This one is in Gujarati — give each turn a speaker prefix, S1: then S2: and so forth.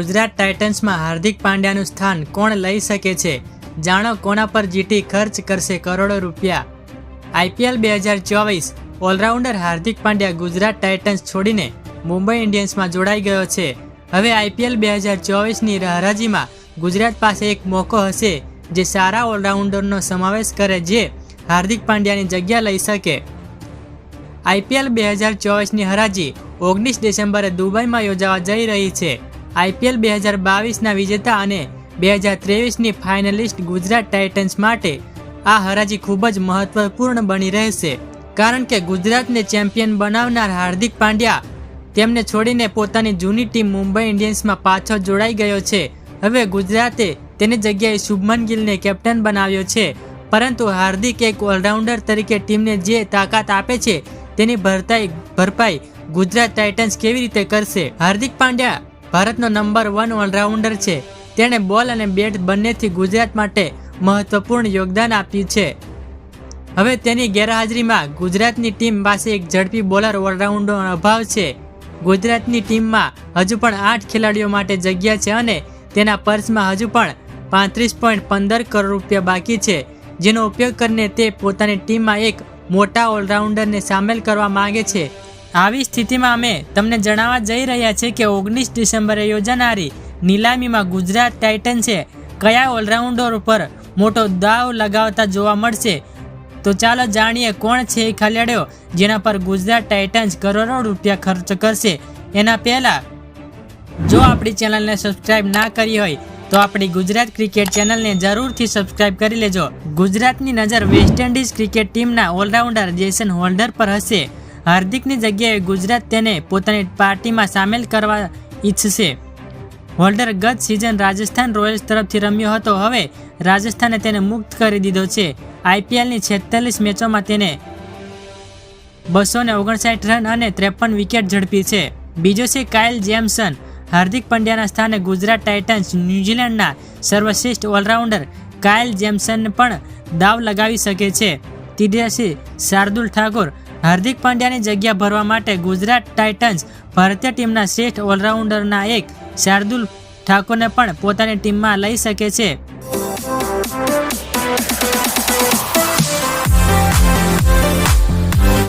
S1: ગુજરાત ટાઇટન્સમાં હાર્દિક પાંડ્યાનું સ્થાન કોણ લઈ શકે છે? જાણો કોના પર જીટી ખર્ચ કરશે કરોડો રૂપિયા. આઈપીએલ બે હજાર ચોવીસ, ઓલરાઉન્ડર હાર્દિક પાંડ્યા ગુજરાત ટાઇટન્સ છોડીને મુંબઈ ઇન્ડિયન્સમાં જોડાઈ ગયો છે. હવે આઈપીએલ બે હજાર ચોવીસની હરાજીમાં ગુજરાત પાસે એક મોકો હશે જે સારા ઓલરાઉન્ડરનો સમાવેશ કરે જે હાર્દિક પાંડ્યાની જગ્યા લઈ શકે. આઈપીએલ બે હજાર ચોવીસની હરાજી ઓગણીસ ડિસેમ્બરે દુબઈમાં યોજાવા જઈ રહી છે. આઈપીએલ બે હજાર બાવીસના વિજેતા અને બે હજાર ત્રેવીસની ફાઇનલિસ્ટ ગુજરાત ટાઇટન્સ માટે આ હરાજી ખૂબ જ મહત્વપૂર્ણ બની રહેશે. કારણ કે ગુજરાતને ચેમ્પિયન બનાવનાર હાર્દિક પાંડ્યા તેમને છોડીને પોતાની જૂની ટીમ મુંબઈ ઇન્ડિયન્સમાં પાછો જોડાઈ ગયો છે. હવે ગુજરાતે તેની જગ્યાએ શુભમન ગિલને કેપ્ટન બનાવ્યો છે. પરંતુ હાર્દિક એક ઓલરાઉન્ડર તરીકે ટીમને જે તાકાત આપે છે તેની ભરતાઈ ભરપાઈ ગુજરાત ટાઇટન્સ કેવી રીતે કરશે? હાર્દિક પાંડ્યા ભારતનો નંબર વન ઓલરાઉન્ડર છે. તેણે બોલ અને બેટ બંનેથી ગુજરાત માટે મહત્વપૂર્ણ યોગદાન આપ્યું છે. હવે તેની ગેરહાજરીમાં ગુજરાતની ટીમ પાસે એક ઝડપી બોલર ઓલરાઉન્ડરનો અભાવ છે. ગુજરાતની ટીમમાં હજુ પણ આઠ ખેલાડીઓ માટે જગ્યા છે અને તેના પર્સમાં હજુ પણ પાંત્રીસ પોઈન્ટ પંદર કરોડ રૂપિયા બાકી છે. જેનો ઉપયોગ કરીને તે પોતાની ટીમમાં એક મોટા ઓલરાઉન્ડરને સામેલ કરવા માંગે છે. આવી સ્થિતિમાં અમે તમને જણાવવા જઈ રહ્યા છીએ કે ઓગણીસ ડિસેમ્બરે યોજાનારી નીલામીમાં ગુજરાત ટાઇટન્સે કયા ઓલરાઉન્ડર પર મોટો દાવ લગાવતા જોવા મળશે? તો ચાલો જાણીએ કોણ છે એ ખેલાડીઓ જેના પર ગુજરાત ટાઇટન્સ કરોડો રૂપિયા ખર્ચ કરશે. એના પહેલાં, જો આપણી ચેનલને સબસ્ક્રાઇબ ના કરી હોય, તો આપણી ગુજરાત ક્રિકેટ ચેનલને જરૂરથી સબસ્ક્રાઇબ કરી લેજો. ગુજરાતની નજર વેસ્ટ ઇન્ડિઝ ક્રિકેટ ટીમના ઓલરાઉન્ડર જેસન હોલ્ડર પર હશે. હાર્દિકની જગ્યાએ ગુજરાત તેને પોતાની પાર્ટીમાં સામેલ કરવા ઈચ્છશે. હોલ્ડર ગત સિઝન રાજસ્થાન રોયલ્સ તરફથી રમ્યો હતો. હવે રાજસ્થાને તેને મુક્ત કરી દીધો છે. આઈપીએલની છેતાલીસ મેચોમાં તેને બસો ને ઓગણસાઠ રન અને ત્રેપન વિકેટ ઝડપી છે. બીજો છે કાયલ જેમ્સન. હાર્દિક પંડ્યાના સ્થાને ગુજરાત ટાઇટન્સ ન્યૂઝીલેન્ડના સર્વશ્રેષ્ઠ ઓલરાઉન્ડર કાયલ જેમ્સન પણ દાવ લગાવી શકે છે. ત્રીજા છે શાર્દુલ ઠાકોર. હાર્દિક પાંડ્યાની જગ્યા ભરવા માટે ગુજરાત ટાઇટન્સ ભારતીય ટીમના શ્રેષ્ઠ ઓલરાઉન્ડરના એક શાર્દુલ ઠાકોરને પણ પોતાની ટીમમાં લઈ શકે છે.